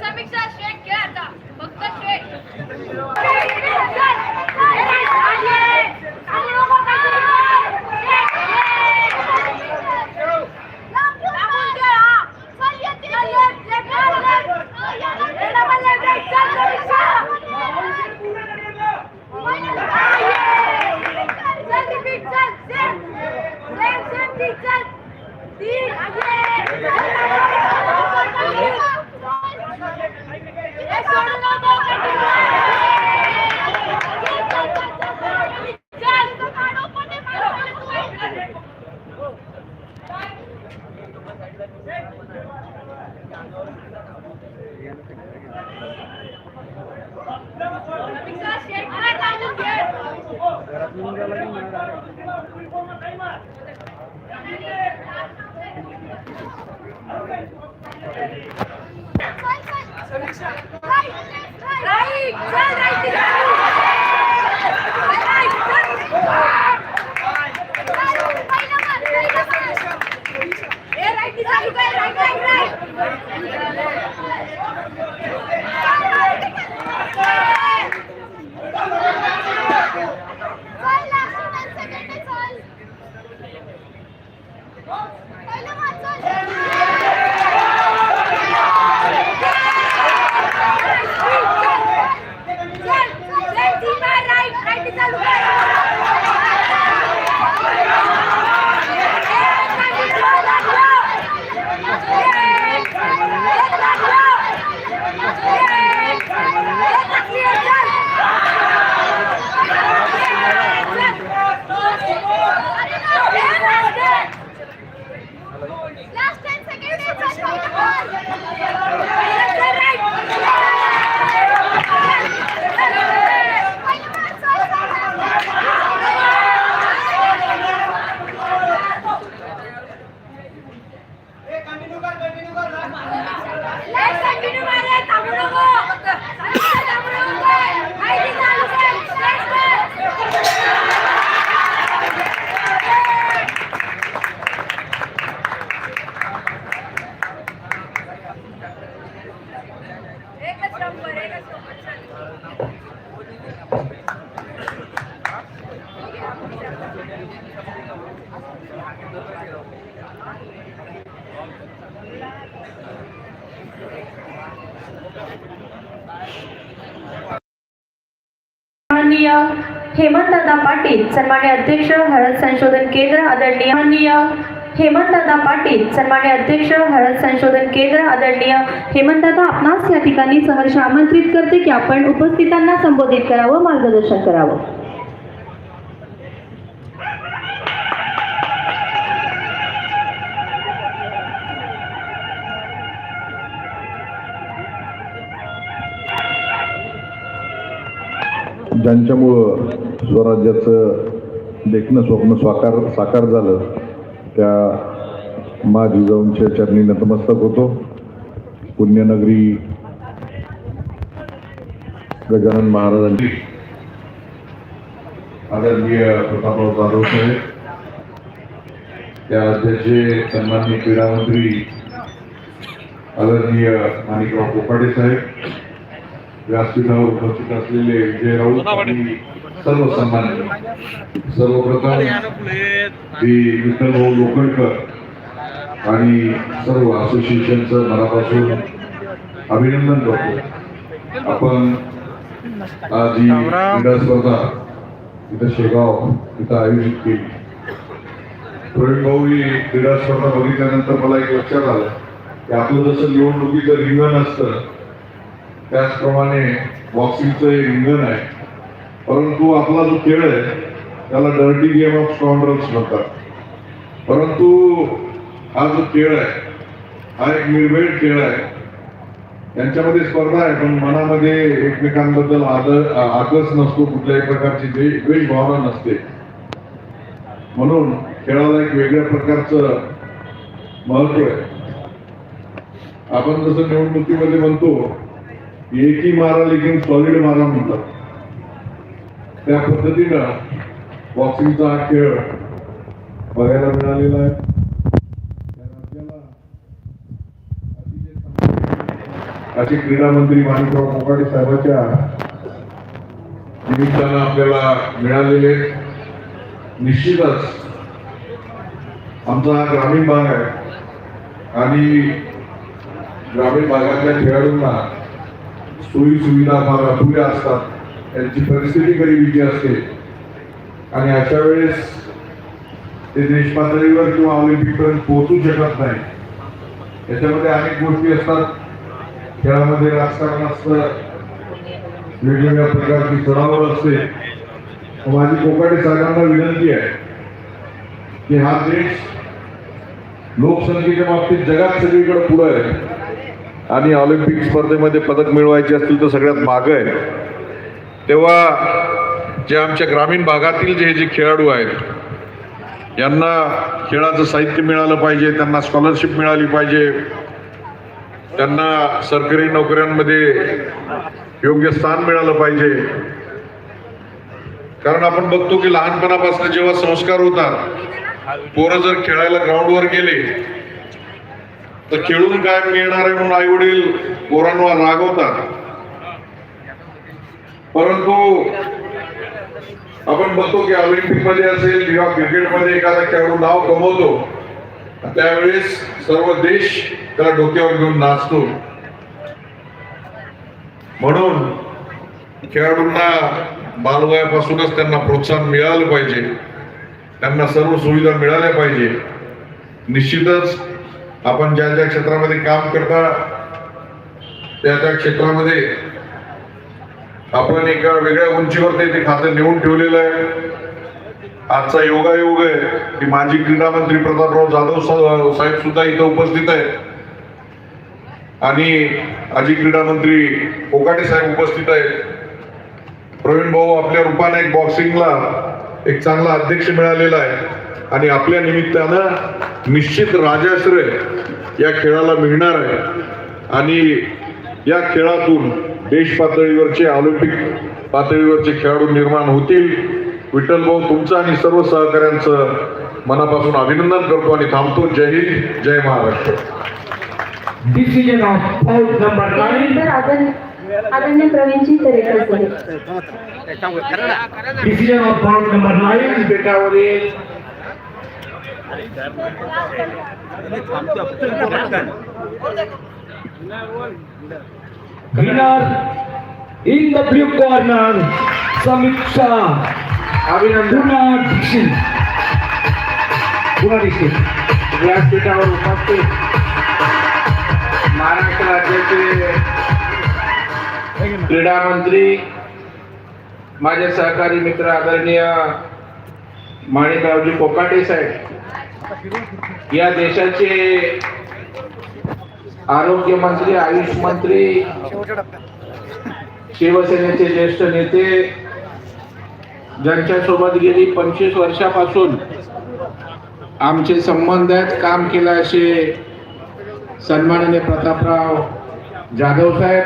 समीक्षा शेक घ्या आता. फक्त शेक. Vamos! हेमंतदादा पाटील सन्मान्य अध्यक्ष हळद संशोधन केंद्र आदरणीय माननीय हेमंतदादा पाटील सन्मान्य अध्यक्ष हळद संशोधन केंद्र आदरणीय हेमंतदादा आपणास या ठिकाणी सहर्ष आमंत्रित करते की आपण उपस्थितांना संबोधित करावं मार्गदर्शन करावं. ज्यांच्यामुळं स्वराज्याचं देखणं स्वप्न साकार साकार झालं त्या मा जिजाऊंच्या चरणी नतमस्तक होतो. पुण्यनगरी गजानन महाराजांची आदरणीय प्रतापराव जाधव साहेब त्या राज्याचे सन्माननीय क्रीडामंत्री आदरणीय माणिकराव कोपाडे साहेब व्यासपीठावर उपस्थित असलेले विजय राऊत आणि सर्व सन्मान्य. सर्वप्रथम श्री विठ्ठल भाऊ लोखंडकर आणि सर्व असोसिएशनचं मनापासून अभिनंदन करतो. आपण आज ही क्रीडा स्पर्धा इथं शेगाव इथं आयोजित केली. प्रवीण भाऊ ही क्रीडा स्पर्धा बघितल्यानंतर मला एक लक्षात आलं की आपलं जसं निवडणुकीचं रिंगण असतं त्याचप्रमाणे बॉक्सिंगचं एक इंधन आहे. परंतु आपला जो खेळ आहे त्याला डर्टी गेम ऑफ स्कॉन्ड्रल्स म्हणतात. परंतु हा जो खेळ आहे हा एक निर्भेळ खेळ आहे. त्यांच्यामध्ये स्पर्धा आहे पण मनामध्ये एकमेकांबद्दल आदर आदर्श नसतो कुठल्याही प्रकारची द्वेष भावना नसते. म्हणून खेळाला एक वेगळ्या प्रकारचं महत्त्व आहे. आपण जसं निवडणुकीमध्ये म्हणतो एकी मारा लेकिन सॉलिड मारा म्हणतात. त्या पद्धतीनं बॉक्सिंगचा हा खेळ बघायला मिळालेला आहे. राज्याला असे क्रीडा मंत्री माणिकराव मोकाटे साहेबांच्या निमित्तानं आपल्याला मिळालेले निश्चितच आमचा हा ग्रामीण भाग आहे. आणि ग्रामीण भागातल्या खेळाडूंना सोयी सुविधा फार अपुऱ्या असतात. त्यांची परिस्थिती गरिबीची असते. आणि अशा वेळेस ते देश पातळीवर किंवा ऑलिम्पिकपर्यंत पोहोचू शकत नाही. याच्यामध्ये अनेक गोष्टी असतात. खेळामध्ये राजकारण असतं वेगवेगळ्या प्रकारची चढावळ असते. माझी कोकाटे साहेबांना विनंती आहे की हा देश लोकसंख्येच्या बाबतीत जगात सगळीकडे पुढे आहे. आणि ऑलिम्पिक स्पर्धेमध्ये पदक मिळवायचे असतील तर सगळ्यात मागं आहे तेव्हा जे आमच्या ग्रामीण भागातील जे जे खेळाडू आहेत यांना खेळाचं साहित्य मिळालं पाहिजे त्यांना स्कॉलरशिप मिळाली पाहिजे. त्यांना सरकारी नोकऱ्यांमध्ये योग्य स्थान मिळालं पाहिजे. कारण आपण बघतो की लहानपणापासून जेव्हा संस्कार होतात पोरं जर खेळायला ग्राउंडवर गेले तर खेळून काय मिळणार आहे म्हणून आई वडील पोरांवर रागवतात. परंतु आपण बघतो की ऑलिम्पिकमध्ये असेल किंवा क्रिकेटमध्ये एखादा खेळाडू नाव कमवतो त्यावेळेस सर्व देश त्याला डोक्यावर घेऊन नाचतो. म्हणून खेळाडूंना बालवयापासूनच त्यांना प्रोत्साहन मिळालं पाहिजे. त्यांना सर्व सुविधा मिळाल्या पाहिजे. निश्चितच आपण ज्या ज्या क्षेत्रामध्ये काम करता त्या त्या क्षेत्रामध्ये आपण एका वेगळ्या उंचीवरती ते खातं नेऊन ठेवलेलं आहे. आजचा योगायोग आहे की माजी क्रीडा मंत्री प्रतापराव जाधव साहेब सुद्धा इथं उपस्थित आहेत. आणि माजी क्रीडा मंत्री ओकाटे साहेब उपस्थित आहेत. प्रवीण भाऊ आपल्या रूपाने एक बॉक्सिंगला एक चांगला अध्यक्ष मिळालेला आहे. आणि आपल्या निमित्तानं निश्चित राजाश्रय या खेळाला मिळणार आहे. आणि या खेळातून देश पातळीवरचे ऑलिम्पिक पातळीवरचे खेळाडू निर्माण होतील. विठ्ठल भाऊ तुमचं आणि सर्व सहकाऱ्यांचं मनापासून अभिनंदन करतो आणि थांबतो. जय हिंद जय महाराष्ट्र. आदरणीय Pravinji Tarekar of out number nine. बेटावरील winner in the blue corner, Samiksha Abhinandan Dixit. पुन्हा दीक्षित व्यासपीठावर उपस्थित. महाराष्ट्र राज्याचे क्रीडा मंत्री माझे सहकारी मित्र आदरणीय माणिकरावजी कोकाटे साहेब या देशाचे आरोग्य मंत्री आयुष मंत्री शिवसेनेचे ज्येष्ठ नेते ज्यांच्या सोबत गेली पंचवीस वर्षापासून आमचे संबंध आहेत काम केलं असे सन्माननीय प्रतापराव जाधव साहेब.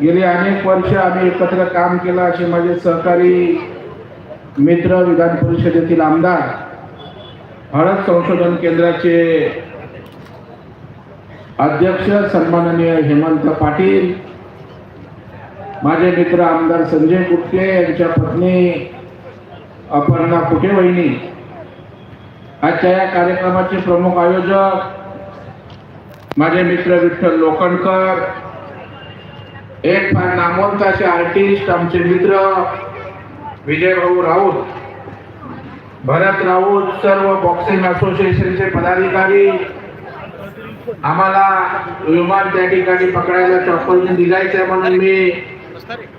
गेली अनेक वर्ष आम्ही एकत्र काम केलं असे माझे सहकारी मित्र विधान परिषदेतील आमदार हळद संशोधन केंद्राचे अध्यक्ष सन्माननीय हेमंत पाटील माझे मित्र आमदार संजय कुटके यांच्या पत्नी अपर्णा कुटे वहिनी आजच्या या कार्यक्रमाचे प्रमुख आयोजक माझे मित्र विठ्ठल लोखंडकर एक फार नामवंत असे आर्टिस्ट आमचे मित्र विजय भाऊ राऊत. भरत राऊत सर्व बॉक्सिंग असोसिएशनचे पदाधिकारी. आम्हाला विमान त्या ठिकाणी पकडायला चॉपरने दिलायचं म्हणून मी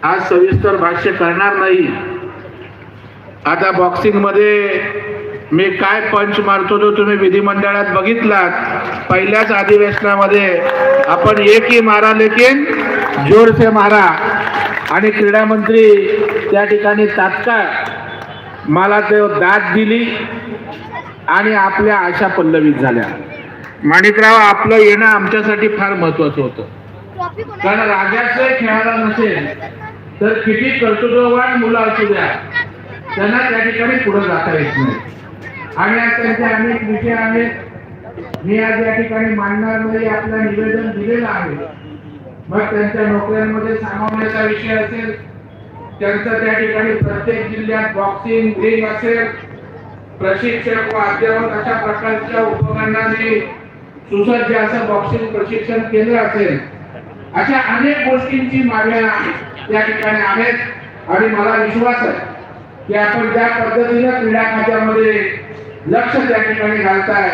आज सविस्तर भाष्य करणार नाही. आता बॉक्सिंगमध्ये मी काय पंच मारतो तो तुम्ही विधिमंडळात बघितलात. पहिल्याच अधिवेशनामध्ये आपण एक ही मारा लेकिन जोर से मारा. आणि क्रीडा मंत्री त्या ठिकाणी तात्काळ मला ते दाद दिली आणि आपल्या आशा पल्लवित झाल्या. माणिकराव आपलं येणं आमच्यासाठी फार महत्वाचं होतं. कारण राजाचं खेळायला नसेल तर किती कर्तृत्ववान मुलं असू द्या त्यांना त्या ठिकाणी पुढे जाता येत नाही. आणि आज त्यांचे अनेक विषय आहेत. मी आज या ठिकाणी मांडणार नाही आपलं निवेदन दिलेलं आहे. मग त्यांच्या नोकऱ्यांमध्ये सामावण्याचा विषय असेल त्यांचं त्या ठिकाणी प्रत्येक जिल्ह्यात बॉक्सिंग रिंग असेल प्रशिक्षक व अध्यापक अशा प्रकारच्या उपकरणाने सुसज्ज असं बॉक्सिंग प्रशिक्षण केंद्र असेल. अशा अनेक गोष्टींची मागण्या त्या ठिकाणी आहेत आणि मला विश्वास आहे की आपण ज्या पद्धतीनं क्रीडा खात्यामध्ये लक्ष त्या ठिकाणी घालताय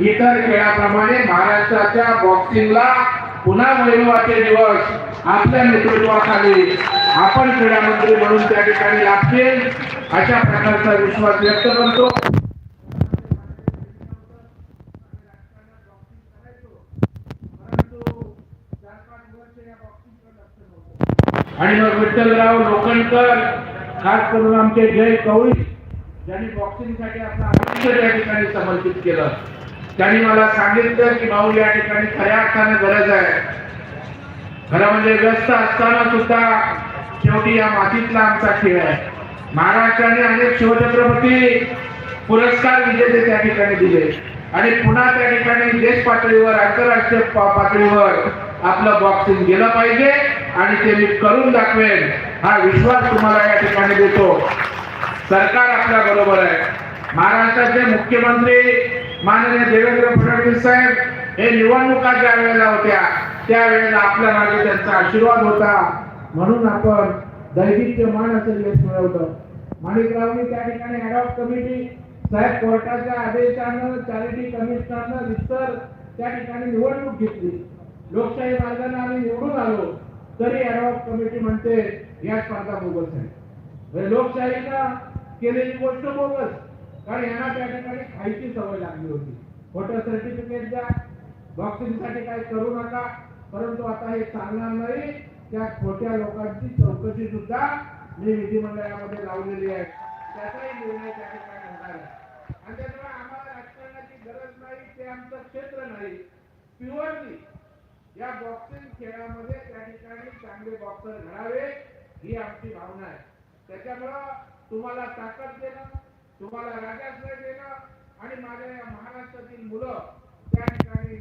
इतर खेळाप्रमाणे महाराष्ट्राच्या बॉक्सिंगला पुन्हा वैभवाचे दिवस आपल्या नेतृत्वाखाली आपण क्रीडामंत्री म्हणून त्या ठिकाणी लागतील अशा प्रकारचा विश्वास व्यक्त करतो. आणि मग विठ्ठलराव लोखंडकर खास करून आमचे जय कवळी ज्यांनी बॉक्सिंगसाठी आपलं आयुष्य त्या ठिकाणी समर्पित केलं. त्यांनी मला सांगितलं की भाऊ या ठिकाणी खऱ्या अर्थानं गरज आहे. खरं म्हणजे व्यस्त असताना सुद्धा शेवटी या मातीतला आमचा खेळ आहे. महाराष्ट्राने अनेक शिवछत्रपती पुरस्कार विजेते त्या ठिकाणी दिले. आणि पुन्हा त्या ठिकाणी देश पातळीवर आंतरराष्ट्रीय पातळीवर आपलं बॉक्सिंग गेलं पाहिजे आणि ते मी करून दाखवेन. हा विश्वास तुम्हाला या ठिकाणी देतो. सरकार आपल्या बरोबर आहे. महाराष्ट्राचे मुख्यमंत्री माननीय देवेंद्र फडणवीस साहेब हे निवडणुका ज्या वेळेला होत्या त्यावेळेला आपल्या मागे त्यांचा आशीर्वाद होता. म्हणून आपण दैदिप्यमान असं यश मिळवलं. माणिकरावनी त्या ठिकाणी ॲडॉप कमिटी साहेब कोर्टाच्या आदेशानं चॅरिटी कमिशनरनं विस्तर त्या ठिकाणी निवडणूक घेतली. लोकशाही मार्गाने आम्ही निवडून आलो तरी ॲडॉप कमिटी म्हणते या स्पर्धा बोगस आहे. म्हणजे लोकशाहीनं केलेली गोष्ट बोगस. कारण यांना त्या ठिकाणी खायची सवय लागली होती. खोटं सर्टिफिकेट द्या बॉक्सिंगसाठी काही करू नका परंतु आता हे चालणार नाही. त्या खोट्या लोकांची चौकशी सुद्धा मी विधिमंडळामध्ये लावलेली आहे. त्याचाही निर्णय त्या ठिकाणी होणार आहे. आणि त्याच्यामुळे आम्हाला राजकारणाची गरज नाही ते आमचं क्षेत्र नाही. प्युअरली या बॉक्सिंग खेळामध्ये त्या ठिकाणी चांगले बॉक्सर घडावे ही आमची भावना आहे. त्याच्यामुळं तुम्हाला ताकद देणं तुम्हाला राजाश्रय देणं आणि माझ्या या महाराष्ट्रातील मुलं त्या ठिकाणी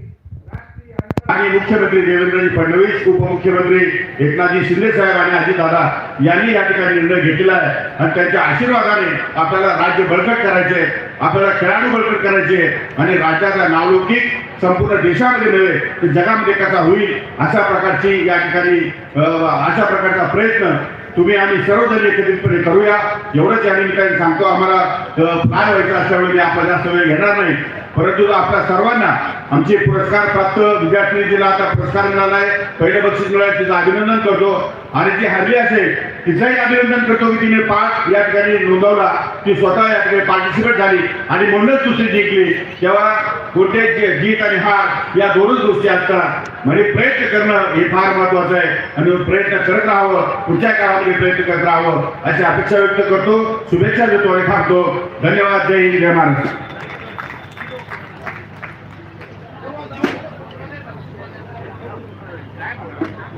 आणि मुख्यमंत्री देवेंद्रजी फडणवीस उपमुख्यमंत्री एकनाथजी शिंदे साहेब आणि अजितदादा यांनी या ठिकाणी निर्णय घेतलेला आहे. आणि त्यांच्या आशीर्वादाने आपल्याला राज्य बळकट करायचे आपल्याला खेळाडू बळकट करायचे आणि राज्याचा नावलौकिक संपूर्ण देशामध्ये नव्हे तर जगामध्ये कसा होईल अशा प्रकारची या ठिकाणी अशा प्रकारचा प्रयत्न तुम्ही आम्ही सर्वजण एकत्रितपणे करूया. एवढंच या निमित्ताने सांगतो आम्हाला अं, फ्लाय व्हायचं असल्यामुळे मी आपला जास्त वेळ घेणार नाही. परंतु आपल्या सर्वांना आमचे पुरस्कार प्राप्त विद्यार्थी जिला आता पुरस्कार मिळाला आहे पहिलं बक्षीस मिळालं तिचं अभिनंदन करतो. आणि जी हरली असेल तिचंही अभिनंदन करतो की तिने पाठ या ठिकाणी नोंदवला. ती स्वतः या ठिकाणी पार्टिसिपेट झाली आणि म्हणूनच दुसरी जिंकली. तेव्हा कोणते गीत जीत आणि हार या दोनच गोष्टी असतात म्हणजे प्रयत्न करणं हे फार महत्वाचं आहे. आणि प्रयत्न करत राहावं पुढच्या काळामध्ये प्रयत्न करत राहावं अशी अपेक्षा व्यक्त करतो. शुभेच्छा देतो आणि थांबतो. धन्यवाद. जय हिंद जय महाराष्ट्र.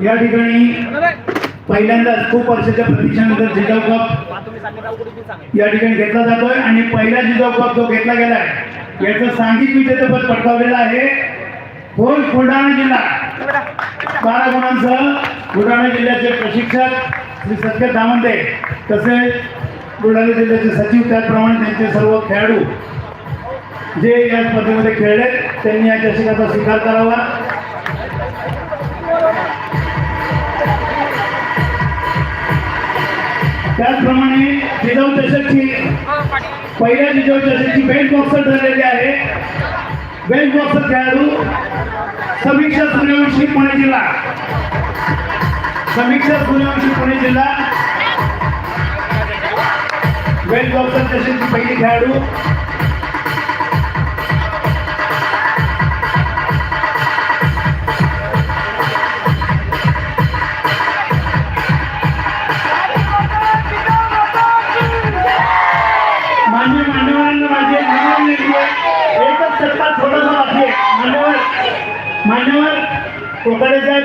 या ठिकाणी पहिल्यांदाच खूप वर्षाच्या प्रतीक्षानंतर जिजाऊ कप या ठिकाणी घेतला जातोय आणि पहिला जिजाऊ कप जो घेतला गेलाय याचं सांघिक विजेतेपद पटकावलेलं आहे. होल बुलढाणा जिल्हा. बारा गुणांसह बुलढाणा जिल्ह्याचे प्रशिक्षक श्री सत्य दामंदे तसेच बुलढाणा जिल्ह्याचे सचिव त्याचप्रमाणे त्यांचे सर्व खेळाडू जे या स्पर्धेमध्ये खेळले त्यांनी या चषकाचा स्वीकार करावा. त्याचप्रमाणे जिजाऊ चषकची पहिल्या जिजाऊ चषकची बेस्ट बॉक्सर ठरलेली आहे. बेस्ट बॉक्सर खेळाडू समीक्षा सूर्यवंशी पुणे जिल्हा. समीक्षा सूर्यवंशी पुणे जिल्हा. बेस्ट बॉक्सर चषकची पहिली खेळाडू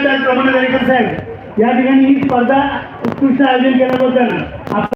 त्याचप्रमाणे दरेकर साहेब या ठिकाणी ही स्पर्धा उत्कृष्ट आयोजन केल्याबद्दल